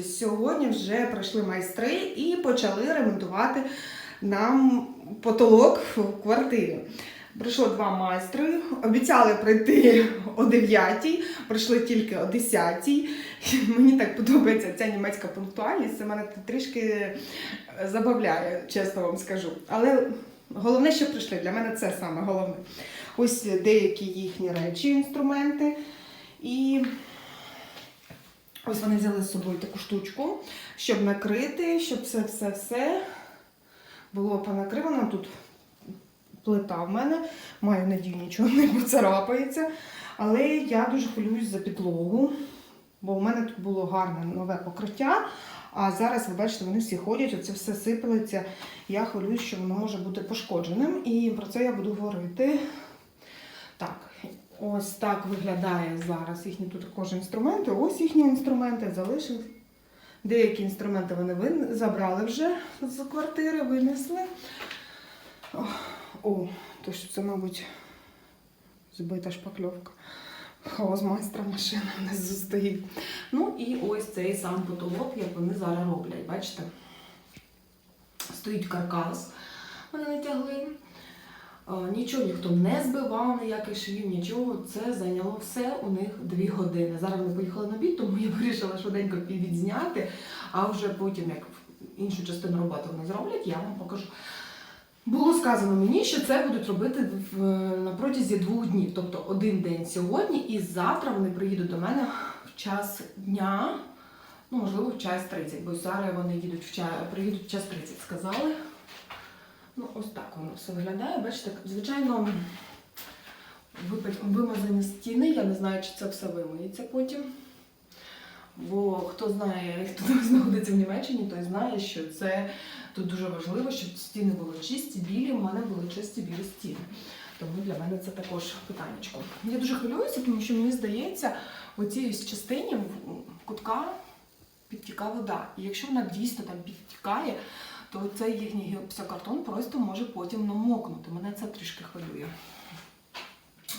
друзі, сьогодні вже прийшли майстри і почали ремонтувати нам потолок в квартирі. Прийшло два майстри, обіцяли прийти о 9, прийшли тільки о 10. Мені так подобається ця німецька пунктуальність. Це мене трішки забавляє, чесно вам скажу. Але головне, що прийшли. Для мене це саме головне. Ось деякі їхні речі, інструменти. І ось вони взяли з собою таку штучку, щоб накрити, щоб це все-все було понакривано. Тут плита в мене, маю надію, нічого не поцарапається. Але я дуже хвилююсь за підлогу, бо у мене тут було гарне нове покриття. А зараз, ви бачите, вони всі ходять, оце все сипалиться. Я хвилююсь, що воно може бути пошкодженим, і про це я буду говорити. Так, ось так виглядає зараз їхні тут також інструменти. Ось їхні інструменти залишились. Деякі інструменти вони забрали вже з квартири, винесли. О, то що це, мабуть, збита шпакльовка. Хаосмайстра машина внизу стоїть. Ну і ось цей сам потолок, як вони зараз роблять. Бачите? Стоїть каркас, вони натягли. Нічого ніхто не збивав, ніяких швів, нічого. Це зайняло все у них дві години. Зараз вони поїхали на бід, тому я вирішила швиденько відзняти, а вже потім, як іншу частину роботи вони зроблять, я вам покажу. Було сказано мені, що це будуть робити в, на протязі двох днів, тобто один день сьогодні, і завтра вони приїдуть до мене в час дня, ну можливо, в час 30, бо зараз вони їдуть в час, приїдуть в час 30, сказали. Ну, ось так воно все виглядає. Бачите, звичайно, вимазані стіни. Я не знаю, чи це все вимиється потім. Бо хто знає, хто знаходиться в Німеччині, той знає, що це тут дуже важливо, щоб стіни були чисті, білі. У мене були чисті білі стіни. Тому для мене це також питаннячко. Я дуже хвилююся, тому що мені здається, у цій частині кутка підтіка вода. І якщо вона дійсно там підтікає, то цей їхній гіпсокартон просто може потім намокнути. Мене це трішки хвилює.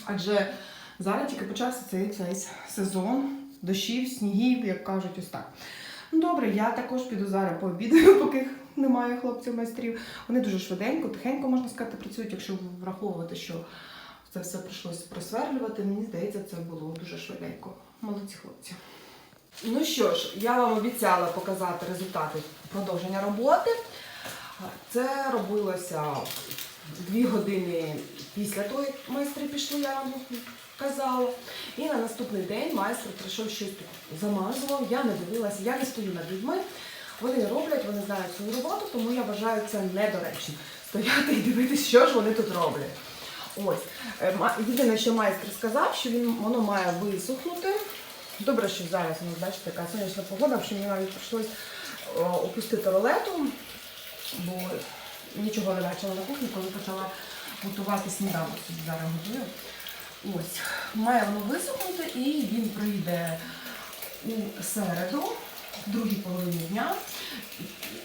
Адже зараз тільки почався цей, цей сезон дощів, снігів, як кажуть, ось так. Ну добре, я також піду зараз пообідаю, поки немає хлопців майстрів. Вони дуже швиденько, тихенько, можна сказати, працюють, якщо враховувати, що це все прийшлося просверлювати. Мені здається, це було дуже швиденько. Молодці хлопці. Ну що ж, я вам обіцяла показати результати продовження роботи. Це робилося дві години після того, як майстри пішли, я вам казала. І на наступний день майстер прийшов щось замазував. Я не дивилася, я не стою над людьми. Вони роблять, вони знають свою роботу, тому я вважаю це недоречно. Стояти і дивитися, що ж вони тут роблять. Ось. Е, Єдине, що майстер сказав, що він, воно має висохнути. Добре, що зараз у нас, бачите, така сонячна погода, що мені навіть прийшлось опустити ролету, бо нічого не бачила на кухні, коли почала готувати сніданок. Зараз готую. Ось. Має воно висохнути і він прийде у середу, в другій половині дня,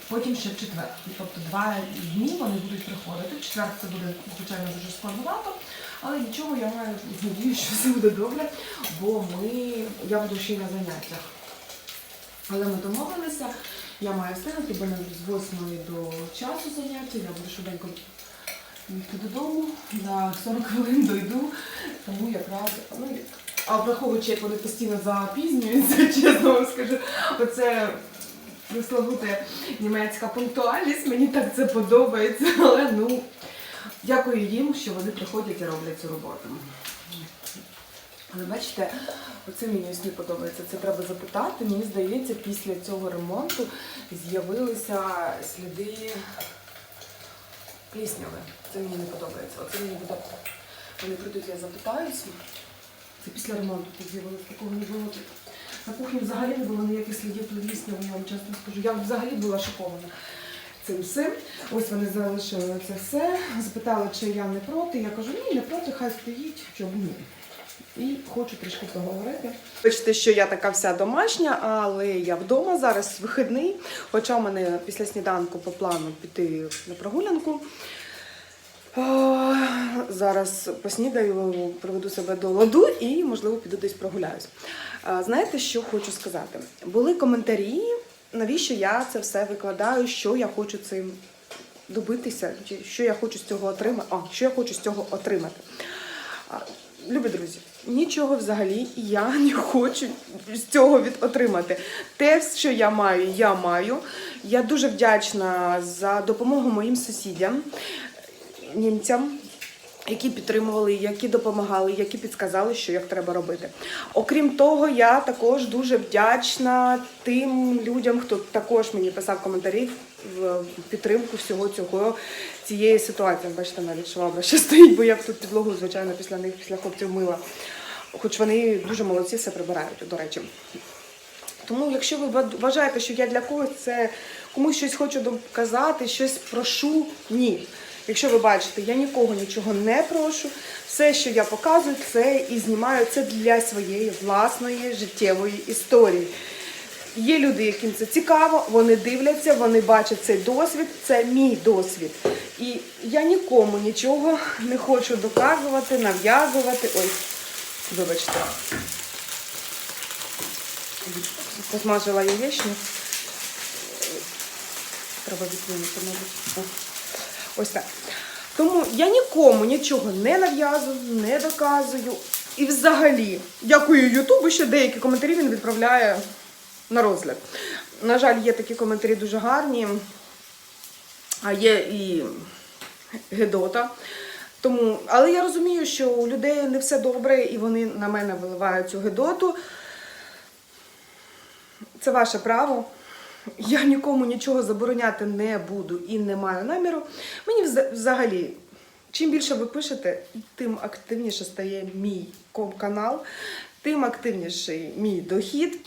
потім ще в четвер. Тобто два дні вони будуть приходити. В четвер це буде, звичайно, дуже складновато, але нічого, я маю надію, що все буде добре, бо ми, я буду ще й на заняттях. Але ми домовилися, я маю встигнути, бо не з 8 до часу заняття, я буду швиденько їхати додому, на 40 хвилин дойду, тому якраз, ну, а враховуючи, як вони постійно запізнюються, чесно вам скажу, оце висловути німецька пунктуальність, мені так це подобається, але ну, дякую їм, що вони приходять і роблять цю роботу. Але бачите, оце мені ось не подобається. Це треба запитати. Мені здається, після цього ремонту з'явилися сліди плісняви. Це мені не подобається. Оце мені буде. Вони прийдуть, я запитаюся. Це після ремонту тут з'явилося такого не було. тут. На кухні взагалі не було ніяких слідів плісняви, я вам чесно скажу. Я взагалі була шокована цим всім. Ось вони залишили це все. Запитали, чи я не проти. Я кажу, ні, не проти, хай стоїть, чому ні. І хочу трішки поговорити. Бачите, що я така вся домашня, але я вдома зараз вихідний. Хоча в мене після сніданку по плану піти на прогулянку. Зараз поснідаю, приведу себе до ладу і, можливо, піду десь прогуляюсь. Знаєте, що хочу сказати? Були коментарі навіщо я це все викладаю, що я хочу цим добитися, що я хочу з цього отримати. А, що я хочу з цього отримати. Любі друзі, нічого взагалі я не хочу з цього від отримати. Те, що я маю, я маю. Я дуже вдячна за допомогу моїм сусідям, німцям, які підтримували, які допомагали, які підказали, що як треба робити. Окрім того, я також дуже вдячна тим людям, хто також мені писав коментарі підтримку всього цього цієї ситуації. Бачите, навіть швабра ще стоїть, бо я тут підлогу, звичайно, після них, після хлопців мила. Хоч вони дуже молодці, все прибирають, до речі. Тому, якщо ви вважаєте, що я для когось це комусь щось хочу доказати, щось прошу, ні. Якщо ви бачите, я нікого нічого не прошу. Все, що я показую, це і знімаю це для своєї власної життєвої історії. Є люди, яким це цікаво, вони дивляться, вони бачать цей досвід, це мій досвід. І я нікому нічого не хочу доказувати, нав'язувати. Ой, вибачте. Посмажила яєчню. Треба відкинути, мабуть. Ось так. Тому я нікому нічого не нав'язую, не доказую. І взагалі, дякую Ютубу, що деякі коментарі він відправляє на розгляд. На жаль, є такі коментарі дуже гарні, а є і Гедота. Тому, але я розумію, що у людей не все добре, і вони на мене виливають цю Гедоту. Це ваше право. Я нікому нічого забороняти не буду і не маю наміру. Мені взагалі, чим більше ви пишете, тим активніше стає мій ком- канал, тим активніший мій дохід.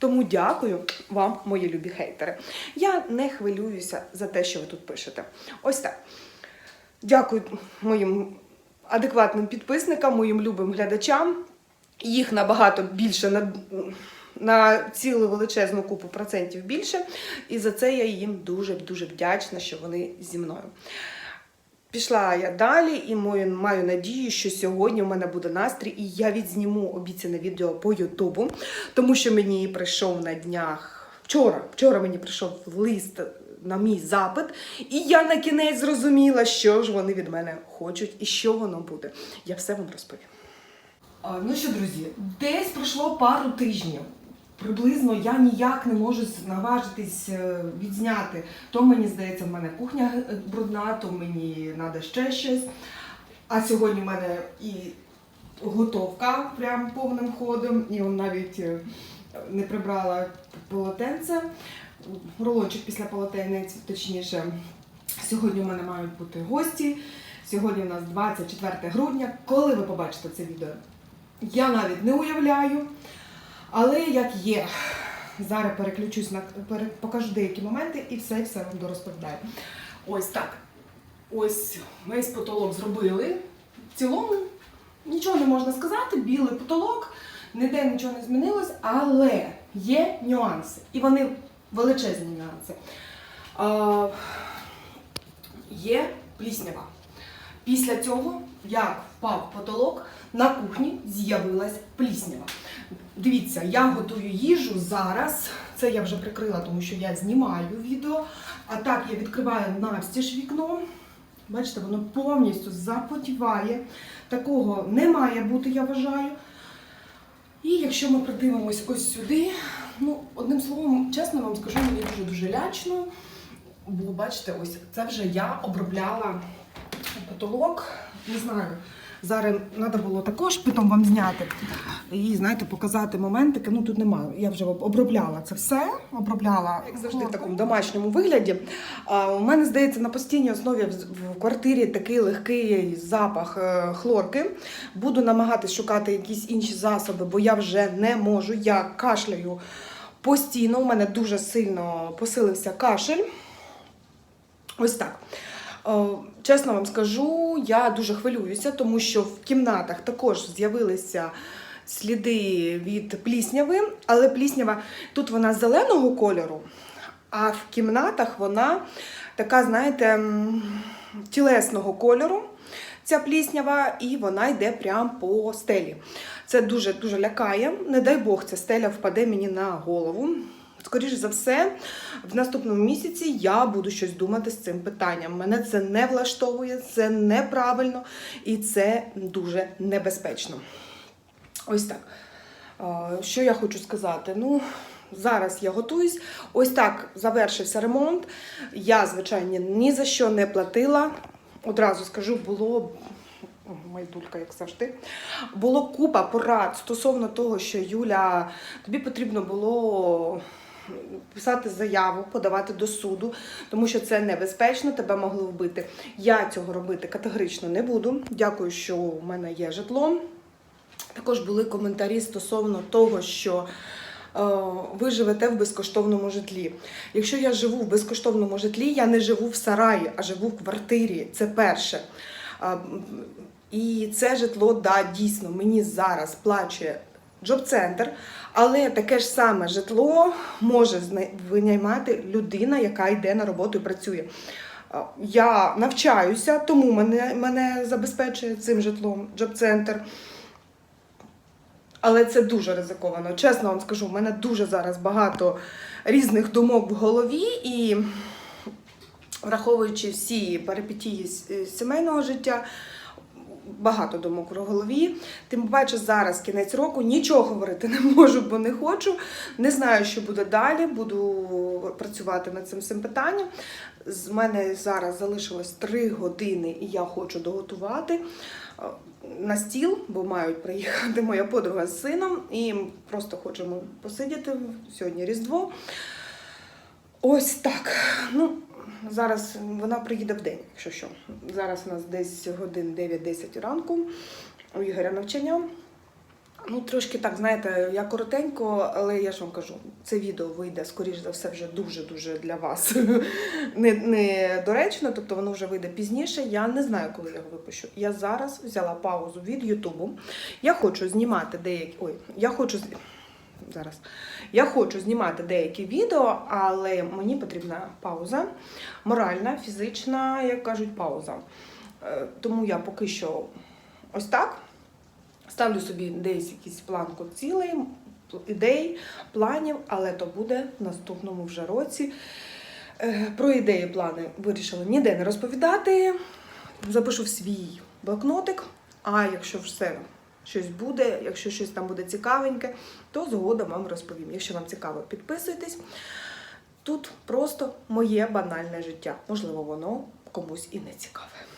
Тому дякую вам, мої любі хейтери. Я не хвилююся за те, що ви тут пишете. Ось так. Дякую моїм адекватним підписникам, моїм любим глядачам. Їх набагато більше на, на цілу величезну купу процентів більше. І за це я їм дуже-дуже вдячна, що вони зі мною. Пішла я далі і маю, маю надію, що сьогодні у мене буде настрій, і я відзніму обіцяне відео по Ютубу, тому що мені прийшов на днях вчора. Вчора мені прийшов лист на мій запит, і я на кінець зрозуміла, що ж вони від мене хочуть і що воно буде. Я все вам розповім. Ну що, друзі, десь пройшло пару тижнів. Приблизно я ніяк не можу наважитись е, відзняти. То мені здається, в мене кухня е, брудна, то мені треба ще щось. А сьогодні в мене і готовка прям повним ходом, і навіть е, не прибрала полотенце, рулончик після полотенець, точніше. Сьогодні у мене мають бути гості. Сьогодні у нас 24 грудня. Коли ви побачите це відео? Я навіть не уявляю. Але як є, зараз переключусь на покажу деякі моменти і все все вам дорозповідаю. Ось так. Ось весь потолок зробили. В цілому нічого не можна сказати, білий потолок, ніде нічого не змінилось, але є нюанси. І вони величезні нюанси. А, є пліснява. Після цього, як впав потолок, на кухні з'явилась пліснява. Дивіться, я готую їжу зараз. Це я вже прикрила, тому що я знімаю відео. А так я відкриваю навстіж вікно. Бачите, воно повністю запотіває. Такого не має бути, я вважаю. І якщо ми придивимось ось сюди, ну, одним словом, чесно вам скажу, мені дуже-дуже лячно. Бо бачите, ось це вже я обробляла потолок. Не знаю. Зараз треба було також потім вам зняти і, знаєте, показати моментики. Ну тут немає. Я вже обробляла це все. Обробляла, як завжди, в такому домашньому вигляді. А, у мене здається на постійній основі в, квартирі такий легкий запах е, хлорки. Буду намагатись шукати якісь інші засоби, бо я вже не можу. Я кашляю постійно. У мене дуже сильно посилився кашель. Ось так. Е, Чесно вам скажу, я дуже хвилююся, тому що в кімнатах також з'явилися сліди від плісняви, але пліснява тут вона зеленого кольору, а в кімнатах вона така, знаєте, тілесного кольору. Ця пліснява, і вона йде прямо по стелі. Це дуже дуже лякає. Не дай Бог, ця стеля впаде мені на голову. Скоріше за все, в наступному місяці я буду щось думати з цим питанням. Мене це не влаштовує, це неправильно і це дуже небезпечно. Ось так. Що я хочу сказати? Ну, зараз я готуюсь. Ось так завершився ремонт. Я, звичайно, ні за що не платила. Одразу скажу, було. Майдулька, як завжди. Було купа порад стосовно того, що Юля, тобі потрібно було писати заяву, подавати до суду, тому що це небезпечно, тебе могли вбити. Я цього робити категорично не буду. Дякую, що у мене є житло. Також були коментарі стосовно того, що е, ви живете в безкоштовному житлі. Якщо я живу в безкоштовному житлі, я не живу в сараї, а живу в квартирі. Це перше. А, І це житло, да, дійсно, мені зараз плачує джоб-центр, але таке ж саме житло може винаймати людина, яка йде на роботу і працює. Я навчаюся, тому мене, мене забезпечує цим житлом джоб-центр. Але це дуже ризиковано. Чесно вам скажу, в мене дуже зараз багато різних думок в голові, і враховуючи всі перипетії сімейного життя, багато думок в голові. Тим паче зараз кінець року нічого говорити не можу, бо не хочу. Не знаю, що буде далі. Буду працювати над цим всім питанням. З мене зараз залишилось 3 години, і я хочу доготувати е, на стіл, бо мають приїхати моя подруга з сином, і просто хочемо посидіти сьогодні Різдво. Ось так. Ну, зараз вона приїде в день, якщо що. Зараз у нас десь годин 9-10 ранку. У Ігоря навчання. Ну, трошки так, знаєте, я коротенько, але я ж вам кажу, це відео вийде, скоріш за все, вже дуже-дуже для вас не, не доречно, тобто воно вже вийде пізніше. Я не знаю, коли я його випущу. Я зараз взяла паузу від Ютубу. Я хочу знімати деякі. Ой, я хочу зараз. Я хочу знімати деякі відео, але мені потрібна пауза, моральна, фізична, як кажуть, пауза. Е, Тому я поки що ось так. Ставлю собі десь якийсь планку цілей, ідей, планів, але то буде в наступному вже році. Е, Про ідеї, плани вирішила ніде не розповідати. Запишу в свій блокнотик. А якщо все щось буде, якщо щось там буде цікавеньке, то згодом вам розповім. Якщо вам цікаво, підписуйтесь. Тут просто моє банальне життя. Можливо, воно комусь і не цікаве.